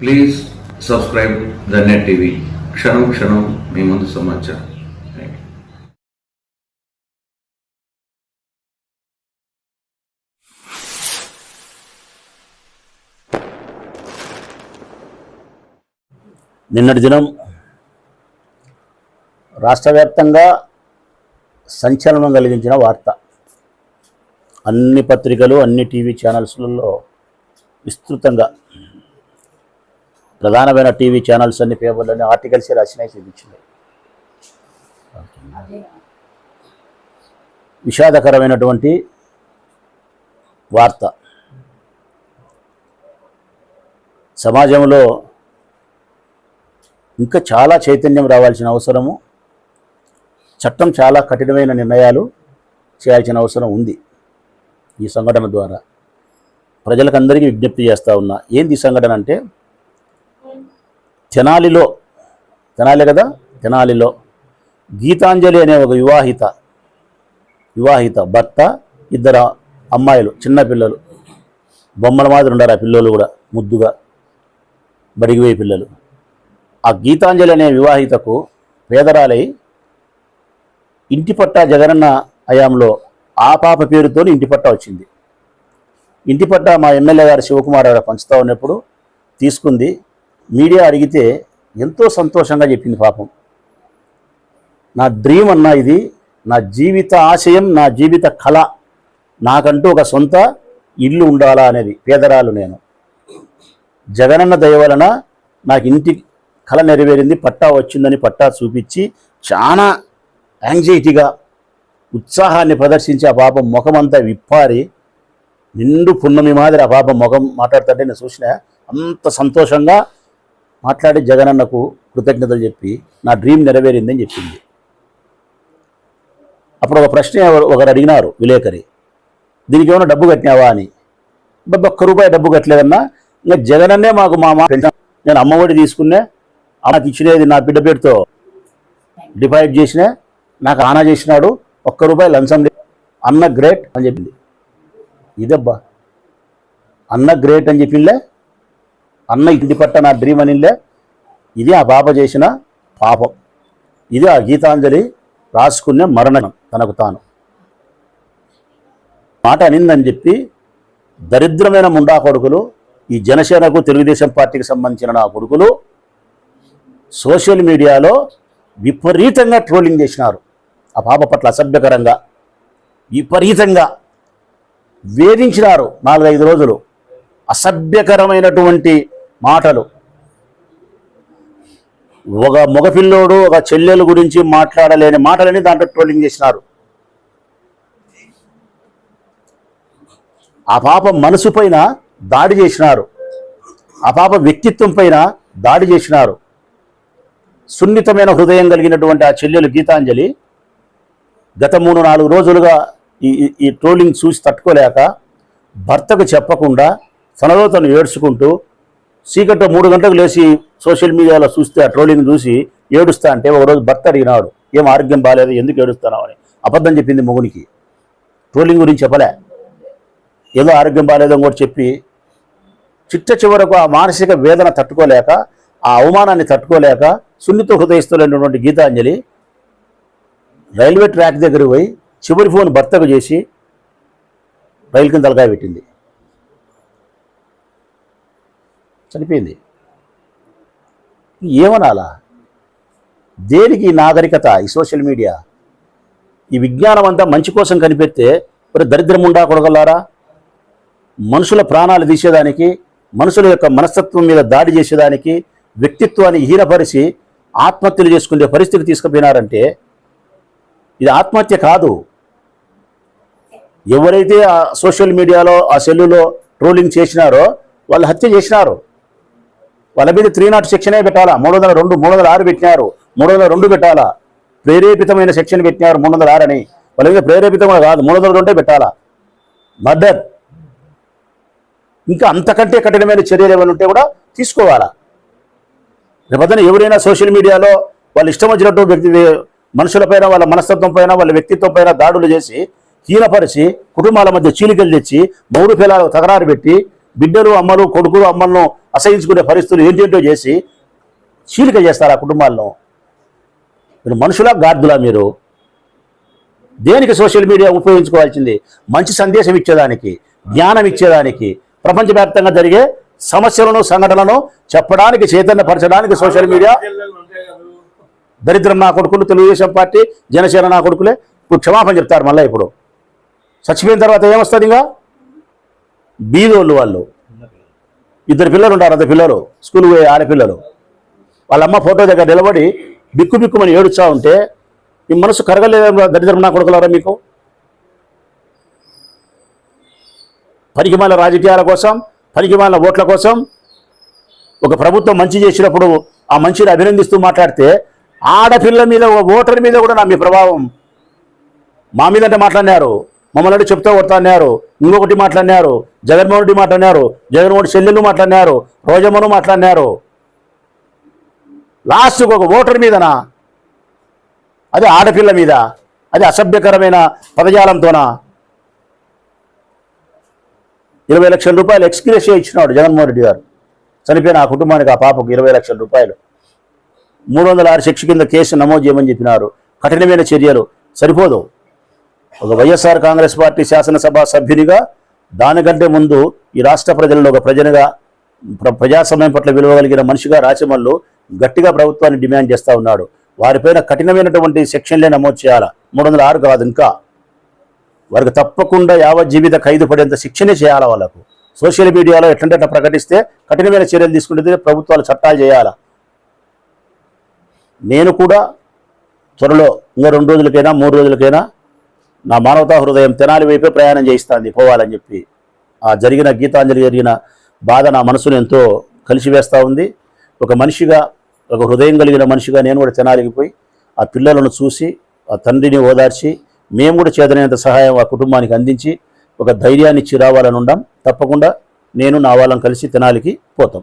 Please subscribe the net TV క్షణం క్షణం మీ ముందు సమాచారం. నిన్నటి దినం రాష్ట్ర వ్యాప్తంగా సంచలనం కలిగించిన వార్త. అన్ని పత్రికలు అన్ని టీవీ ఛానల్స్లలో విస్తృతంగా ప్రధానమైన టీవీ ఛానల్స్ అన్ని పేపర్లన్నీ ఆర్టికల్స్ రాసినాయి చూపించినాయి విషాదకరమైనటువంటి వార్త. సమాజంలో ఇంకా చాలా చైతన్యం రావాల్సిన అవసరము చట్టం చాలా కఠినమైన నిర్ణయాలు చేయాల్సిన అవసరం ఉంది ఈ సంఘటన ద్వారా. ప్రజలకందరికీ విజ్ఞప్తి చేస్తూ ఉన్నా ఏంది ఈ సంఘటన అంటే తెనాలిలో తెనాలి కదా? తెనాలిలో. గీతాంజలి అనే ఒక వివాహిత వివాహిత భర్త ఇద్దరు అమ్మాయిలు చిన్న పిల్లలు. బొమ్మల మాదిరి ఉండారు ఆ పిల్లలు కూడా ముద్దుగా. బడిగిపోయే పిల్లలు. ఆ గీతాంజలి అనే వివాహితకు పేదరాలై ఇంటి పట్టా జగనన్న హయాంలో ఆ పాప పేరుతో ఇంటి పట్టా వచ్చింది. ఇంటి పట్టా మా ఎమ్మెల్యే గారు శివకుమార్ గారు పంచుతూ ఉన్నప్పుడు తీసుకుంది. మీడియా అడిగితే ఎంతో సంతోషంగా చెప్పింది పాపం. నా డ్రీమ్ అన్నా ఇది నా జీవిత ఆశయం నా జీవిత కళ నాకంటూ ఒక సొంత ఇల్లు ఉండాలా అనేది పేదరాలు నేను. జగనన్న దయ వలన నాకు ఇంటి కళ నెరవేరింది పట్టా వచ్చిందని పట్టా చూపించి చాలా యాంగ్జైటీగా ఉత్సాహాన్ని ప్రదర్శించి ఆ పాపం ముఖమంతా విప్పారి. నిండు పున్నమి మాదిరి ఆ పాపం ముఖం మాట్లాడుతుంటే నేను చూసిన అంత సంతోషంగా మాట్లాడి జగనన్నకు కృతజ్ఞతలు చెప్పి నా డ్రీమ్ నెరవేరిందని చెప్పింది. అప్పుడు ఒక ప్రశ్న ఎవరు- ఒకరు అడిగినారు విలేకరి దీనికి ఏమైనా డబ్బు కట్టినావా? అని. డబ్బు ఒక్క రూపాయి డబ్బు కట్టలేదన్నా ఇంకా జగనన్నే మాకు మా నేను అమ్మఒడి తీసుకునే నాకు ఇచ్చినది నా బిడ్డ పేరుతో డిపాజిట్ చేసిన నాకు ఆనా చేసినాడు ఒక్క రూపాయి లంచం అన్న గ్రేట్ అని చెప్పింది. ఇదబ్బా అన్న గ్రేట్ అని చెప్పిందిలే అన్న ఇంటి పట్ట నా డ్రీమ్ అనిలే ఇది ఆ పాప చేసిన పాపం. ఇది ఆ గీతాంజలి రాసుకునే మరణం తనకు తాను. మాట అనిందని చెప్పి దరిద్రమైన ముండా కొడుకులు ఈ జనసేనకు తెలుగుదేశం పార్టీకి సంబంధించిన నా కొడుకులు సోషల్ మీడియాలో విపరీతంగా ట్రోలింగ్ చేసినారు. ఆ పాప పట్ల అసభ్యకరంగా విపరీతంగా వేధించినారు నాలుగైదు రోజులు. అసభ్యకరమైనటువంటి మాటలు. ఒక మగపిల్లోడు ఒక చెల్లెలు గురించి మాట్లాడలేని మాటలని దాంట్లో ట్రోలింగ్ చేసినారు. ఆ పాప మనసు పైన దాడి చేసినారు. ఆ పాప వ్యక్తిత్వం పైన దాడి చేసినారు. సున్నితమైన హృదయం కలిగినటువంటి ఆ చెల్లెలు గీతాంజలి గత మూడు నాలుగు రోజులుగా ఈ- ఈ ట్రోలింగ్ చూసి తట్టుకోలేక భర్తకు చెప్పకుండా తనలో తను ఏడ్చుకుంటూ చీకట్లో మూడు గంటలకు లేచి సోషల్ మీడియాలో చూస్తే ఆ ట్రోలింగ్ చూసి ఏడుస్తా అంటే ఒకరోజు భర్త అడిగినాడు ఏం ఆరోగ్యం బాగాలేదు ఎందుకు ఏడుస్తున్నావు? అని. అబద్ధం చెప్పింది మొగునికి. ట్రోలింగ్ గురించి చెప్పలే. ఏదో ఆరోగ్యం బాగాలేదని కూడా చెప్పి చిట్ట చివరకు ఆ మానసిక వేదన తట్టుకోలేక ఆ అవమానాన్ని తట్టుకోలేక సున్నిత హృదయస్థులైనటువంటి గీతాంజలి రైల్వే ట్రాక్ దగ్గరికి పోయి చివరి ఫోన్ భర్తకు చేసి రైలు కింద తలకాయ పెట్టింది. చనిపోయింది. ఏమనాలా? దేనికి నాగరికత ఈ సోషల్ మీడియా? ఈ విజ్ఞానం అంతా మంచి కోసం కనిపెడితే మరి దరిద్రం ఉండా కొడగలారా? మనుషుల ప్రాణాలు తీసేదానికి మనుషుల యొక్క మనస్తత్వం మీద దాడి చేసేదానికి వ్యక్తిత్వాన్ని హీనపరిచి ఆత్మహత్యలు చేసుకునే పరిస్థితి తీసుకుపోయినారంటే ఇది ఆత్మహత్య కాదు. ఎవరైతే ఆ సోషల్ మీడియాలో ఆ సెల్లులో ట్రోలింగ్ చేసినారో వాళ్ళు హత్య చేసినారు. వాళ్ళ మీద త్రీ నాట్ సెక్షనే పెట్టాలా? మూడు వందల రెండు మూడు వందల ఆరు పెట్టినారు. మూడు వందల రెండు పెట్టాలా? ప్రేరేపితమైన సెక్షన్ పెట్టినారు మూడు వందల ఆరు అని. వాళ్ళ మీద ప్రేరేపితమైన కాదు మూడు వందల రెండే పెట్టాలా? మర్డర్. ఇంకా అంతకంటే కఠినమైన చర్యలు ఏమైనా ఉంటే కూడా తీసుకోవాలా? రేపొద్దున ఎవరైనా సోషల్ మీడియాలో వాళ్ళు ఇష్టం వచ్చినట్టు వ్యక్తి మనుషులపైన వాళ్ళ మనస్తత్వం పైన వాళ్ళ వ్యక్తిత్వం పైన దాడులు చేసి హీనపరిచి కుటుంబాల మధ్య చీలికలు తెచ్చి మూడు పిల్లలకు తగరారు పెట్టి బిడ్డలు అమ్మలు కొడుకులు అమ్మలను అసహించుకునే పరిస్థితులు ఏంటేంటో చేసి చీలిక చేస్తారు ఆ కుటుంబాల్లో. మీరు మనుషులా గార్దులా మీరు? దేనికి సోషల్ మీడియా ఉపయోగించుకోవాల్సింది? మంచి సందేశం ఇచ్చేదానికి జ్ఞానం ఇచ్చేదానికి ప్రపంచవ్యాప్తంగా జరిగే సమస్యలను సంఘటనలను చెప్పడానికి చైతన్యపరచడానికి సోషల్ మీడియా దరిద్రం నా కొడుకులు తెలుగుదేశం పార్టీ జనసేన నా కొడుకులే. ఇప్పుడు క్షమాపణ చెప్తారు మళ్ళీ ఇప్పుడు. చచ్చిపోయిన తర్వాత ఏమొస్తుంది ఇంకా బీదోళ్ళు వాళ్ళు. ఇద్దరు పిల్లలు ఉంటారు అంత పిల్లలు. స్కూల్ పోయే ఆడపిల్లలు. వాళ్ళ అమ్మ ఫోటో దగ్గర నిలబడి బిక్కు బిక్కుమని ఏడుచా ఉంటే మీ మనసు కరగలేదు దరిద్రం నా కొడుకులారా మీకు? పనికిమాల రాజకీయాల కోసం పనికిమాల ఓట్ల కోసం ఒక ప్రభుత్వం మంచి చేసినప్పుడు ఆ మంచిని అభినందిస్తూ మాట్లాడితే ఆడపిల్ల మీద ఓటర్ మీద కూడా నా మీ ప్రభావం. మా మీద అంటే మాట్లాడినారు. మమ్మల్ని అంటే చెప్తా కొడతాన్నారు. ఇంకొకటి మాట్లాడినారు. జగన్మోహన్ రెడ్డి మాట్లాడినారు. జగన్మోహన్ చెల్లెళ్ళు మాట్లాడినారు. రోజమ్మను మాట్లాడినారు. లాస్ట్కి ఒక ఓటర్ మీదనా? అది ఆడపిల్ల మీద. అది అసభ్యకరమైన పదజాలంతోనా? ఇరవై లక్షల రూపాయలు ఎక్స్గ్రేషియా ఇచ్చినాడు జగన్మోహన్ రెడ్డి గారు. చనిపోయిన ఆ కుటుంబానికి ఆ పాపకు ఇరవై లక్షల రూపాయలు. మూడు వందల ఆరు శిక్ష కింద కేసు నమోదు చేయమని చెప్పినారు. కఠినమైన చర్యలు. సరిపోదు. ఒక వైఎస్ఆర్ కాంగ్రెస్ పార్టీ శాసనసభ సభ్యునిగా దానికంటే ముందు ఈ రాష్ట్ర ప్రజల్లో ఒక ప్రజలుగా ప్ర- ప్రజాస్వామ్యం పట్ల విలువ కలిగిన మనిషిగా రాచమల్లు గట్టిగా ప్రభుత్వాన్ని డిమాండ్ చేస్తూ ఉన్నాడు. వారిపైన కఠినమైనటువంటి సెక్షన్లే నమోదు చేయాలా? మూడు వందల ఆరు కాదు ఇంకా. వారికి తప్పకుండా యావజ్జీవిత ఖైదు పడేంత శిక్షనే చేయాలా వాళ్ళకు? సోషల్ మీడియాలో ఎట్లంటే అట్లా ప్రకటిస్తే కఠినమైన చర్యలు తీసుకుంటే ప్రభుత్వాలు చట్టాలు చేయాలా? నేను కూడా త్వరలో ఇంకా రెండు రోజులకైనా మూడు రోజులకైనా నా మానవతా హృదయం తెనాలి వైపే ప్రయాణం చేయిస్తాంది పోవాలని చెప్పి ఆ జరిగిన గీతాంజలి జరిగిన బాధ నా మనసును ఎంతో కలిసివేస్తూ ఉంది. ఒక మనిషిగా ఒక హృదయం కలిగిన మనిషిగా నేను కూడా తెనాలికి పోయి ఆ పిల్లలను చూసి ఆ తండ్రిని ఓదార్చి మేము కూడా చేతనైనంత సహాయం ఆ కుటుంబానికి అందించి ఒక ధైర్యాన్ని ఇచ్చి రావాలని ఉండాం. తప్పకుండా నేను నా వాళ్ళని కలిసి తెనాలికి పోతాం.